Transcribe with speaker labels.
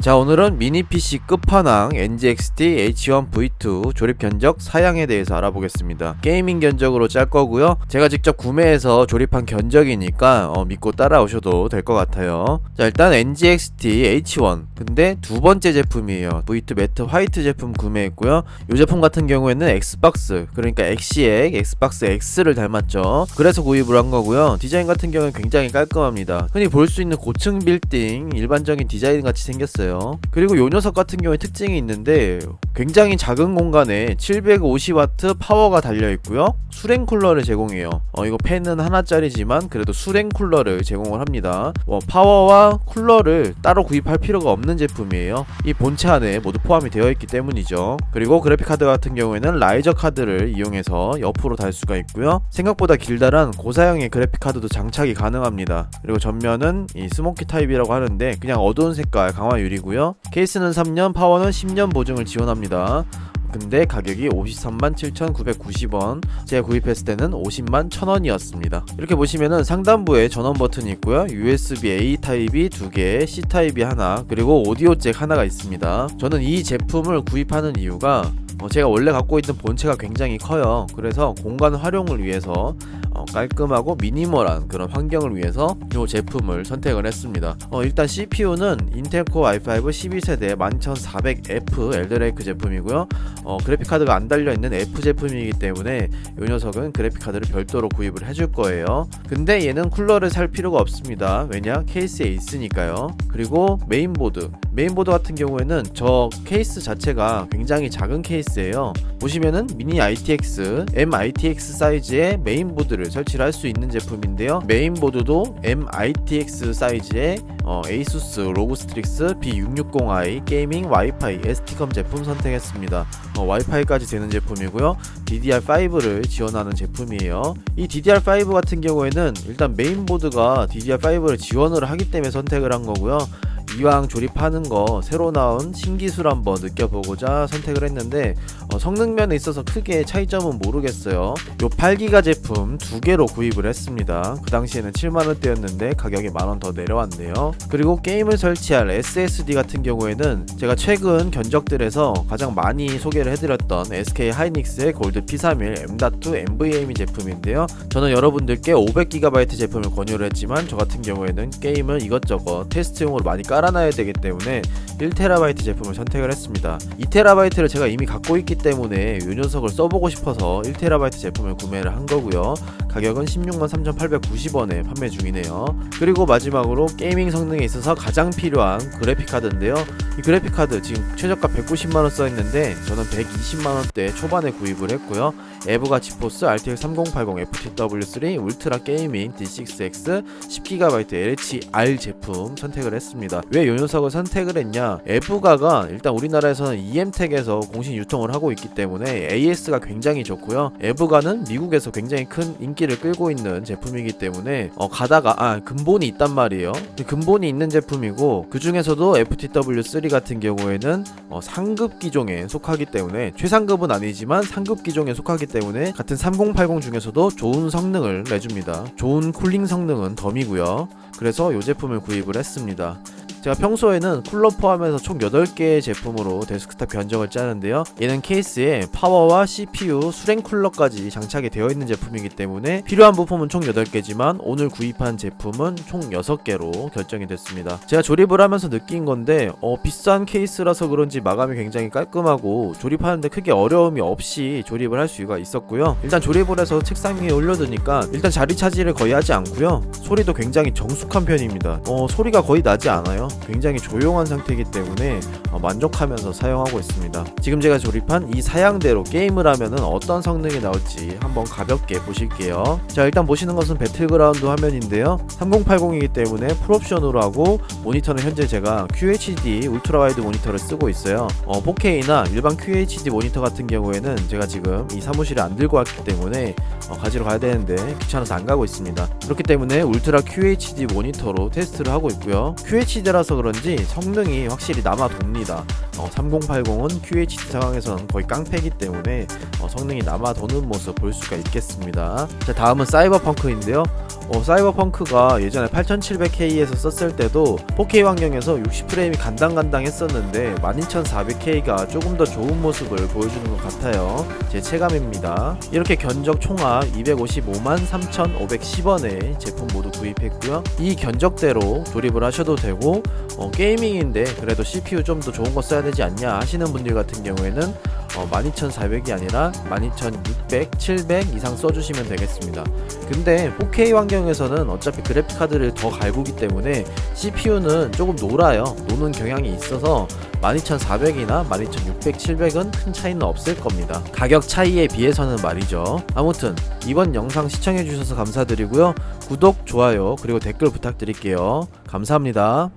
Speaker 1: 자 오늘은 미니 PC 끝판왕 NGXT H1V2 조립 견적 사양에 대해서 알아보겠습니다. 게이밍 견적으로 짤 거고요. 제가 직접 구매해서 조립한 견적이니까 어, 믿고 따라오셔도 될 것 같아요. 자 일단 NGXT H1 근데 두 번째 제품이에요. V2 매트 화이트 제품 구매했고요. 이 제품 같은 경우에는 엑스박스 그러니까 엑시엑 엑스박스 X를 닮았죠. 그래서 구입을 한 거고요. 디자인 같은 경우는 굉장히 깔끔합니다. 흔히 볼 수 있는 고층 빌딩 일반적인 디자인 같이 생겼어요. 그리고 이 녀석 같은 경우에 특징이 있는데 굉장히 작은 공간에 750W 파워가 달려 있고요. 수랭 쿨러를 제공해요. 어, 이거 팬은 하나짜리지만 그래도 수랭 쿨러를 제공을 합니다. 어, 파워와 쿨러를 따로 구입할 필요가 없는 제품이에요. 이 본체 안에 모두 포함이 되어 있기 때문이죠. 그리고 그래픽 카드 같은 경우에는 라이저 카드를 이용해서 옆으로 달 수가 있고요. 생각보다 길다란 고사양의 그래픽 카드도 장착이 가능합니다. 그리고 전면은 이 스모키 타입이라고 하는데 그냥 어두운 색깔 강화 유리 고요. 케이스는 3년, 파워는 10년 보증을 지원합니다. 근데 가격이 53만 7,990원 제가 구입했을 때는 50만 1,000원이었습니다 이렇게 보시면은 상단부에 전원 버튼이 있고요 USB-A 타입이 2개 C 타입이 하나 그리고 오디오 잭 하나가 있습니다 저는 이 제품을 구입하는 이유가 어, 제가 원래 갖고 있는 본체가 굉장히 커요 그래서 공간 활용을 위해서 어, 깔끔하고 미니멀한 그런 환경을 위해서 이 제품을 선택을 했습니다. 어, 일단 CPU는 인텔 코어 i5 12세대 11400F 엘드레이크 제품이고요. 어, 그래픽 카드가 안 달려 있는 F 제품이기 때문에 이 녀석은 그래픽 카드를 별도로 구입을 해줄 거예요. 근데 얘는 쿨러를 살 필요가 없습니다. 왜냐 케이스에 있으니까요. 그리고 메인보드 메인보드 같은 경우에는 저 케이스 자체가 굉장히 작은 케이스예요. 보시면은 미니 ITX MITX 사이즈의 메인보드를 설치를 할 수 있는 제품인데요. 메인보드도 MITX 사이즈의 어, ASUS 로그스트릭스 B660i 게이밍 와이파이 ST컴 제품 선택했습니다. 어, 와이파이까지 되는 제품이고요. DDR5를 지원하는 제품이에요. 이 DDR5 같은 경우에는 일단 메인보드가 DDR5를 지원을 하기 때문에 선택을 한 거고요. 이왕 조립하는 거 새로 나온 신기술 한번 느껴보고자 선택을 했는데 어, 성능면에 있어서 크게 차이점은 모르겠어요. 요 8기가 제품 두 개로 구입을 했습니다. 그 당시에는 7만원대였는데 가격이 만원 더 내려왔네요. 그리고 게임을 설치할 SSD 같은 경우에는 제가 최근 견적들에서 가장 많이 소개를 해드렸던 SK 하이닉스의 골드 P31 M.2 NVMe 제품인데요. 저는 여러분들께 500GB 제품을 권유를 했지만 저 같은 경우에는 게임을 이것저것 테스트용으로 많이 깔 아놔야 되기 때문에 1TB 제품을 선택을 했습니다. 2TB를 제가 이미 갖고 있기 때문에 이 녀석을 써보고 싶어서 1TB 제품을 구매를 한 거고요. 가격은 16만 3,890원에 판매 중이네요. 그리고 마지막으로 게이밍 성능에 있어서 가장 필요한 그래픽 카드인데요. 이 그래픽 카드 지금 최저가 190만원 써있는데 저는 120만원대 초반에 구입을 했고요. 에브가 지포스 RTX 3080 FTW3 울트라 게이밍 D6X 10GB LHR 제품 선택을 했습니다. 왜이 녀석을 선택을 했냐? 에브가가 일단 우리나라에서는 EM텍에서 공식 유통을 하고 있기 때문에 AS가 굉장히 좋고요. 에브가는 미국에서 굉장히 큰 인기를 끌고 있는 제품이기 때문에 어, 가다가 아 근본이 있단 말이에요. 근본이 있는 제품이고 그 중에서도 FTW3 같은 경우에는 어, 상급 기종에 속하기 때문에 최상급은 아니지만 상급 기종에 속하기 때문에 같은 3080 중에서도 좋은 성능을 내줍니다. 좋은 쿨링 성능은 덤이고요. 그래서 이 제품을 구입을 했습니다. 제가 평소에는 쿨러 포함해서 총 8개의 제품으로 데스크탑 견적을 짜는데요. 얘는 케이스에 파워와 CPU, 수랭 쿨러까지 장착이 되어 있는 제품이기 때문에 필요한 부품은 총 8개지만 오늘 구입한 제품은 총 6개로 결정이 됐습니다. 제가 조립을 하면서 느낀 건데 어, 비싼 케이스라서 그런지 마감이 굉장히 깔끔하고 조립하는데 크게 어려움이 없이 조립을 할 수가 있었고요. 일단 조립을 해서 책상 위에 올려두니까 일단 자리 차지를 거의 하지 않고요. 소리도 굉장히 정숙한 편입니다. 어, 소리가 거의 나지 않아요. 굉장히 조용한 상태이기 때문에 어, 만족하면서 사용하고 있습니다. 지금 제가 조립한 이 사양대로 게임을 하면은 어떤 성능이 나올지 한번 가볍게 보실게요. 자 일단 보시는 것은 배틀그라운드 화면인데요. 3080이기 때문에 풀옵션으로 하고 모니터는 현재 제가 QHD 울트라 와이드 모니터를 쓰고 있어요. 어, 4K나 일반 QHD 모니터 같은 경우에는 제가 지금 이 사무실에 안 들고 왔기 때문에 어, 가지러 가야 되는데 귀찮아서 안 가고 있습니다. 그렇기 때문에 울트라 QHD 모니터로 테스트를 하고 있고요. QHD라 게임이라서 그런지 성능이 확실히 남아 돕니다. 어, 3080은 QHD 상황에서는 거의 깡패기 때문에 어, 성능이 남아 도는 모습 볼 수가 있겠습니다. 자 다음은 사이버펑크인데요. 어, 사이버펑크가 예전에 8700K에서 썼을 때도 4K 환경에서 60프레임이 간당간당 했었는데 12400K가 조금 더 좋은 모습을 보여주는 것 같아요. 제 체감입니다. 이렇게 견적 총합 255만 3,510원에 제품 모두 구입했고요. 이 견적대로 조립을 하셔도 되고 어, 게이밍인데 그래도 CPU 좀 더 좋은 거 써야 되지 않냐 하시는 분들 같은 경우에는 어, 12,400이 아니라 12,600, 700 이상 써주시면 되겠습니다. 근데 4K 환경에서는 어차피 그래픽 카드를 더 갈구기 때문에 CPU는 조금 놀아요. 노는 경향이 있어서 12,400이나 12,600, 700은 큰 차이는 없을 겁니다. 가격 차이에 비해서는 말이죠. 아무튼 이번 영상 시청해주셔서 감사드리고요. 구독, 좋아요, 그리고 댓글 부탁드릴게요. 감사합니다.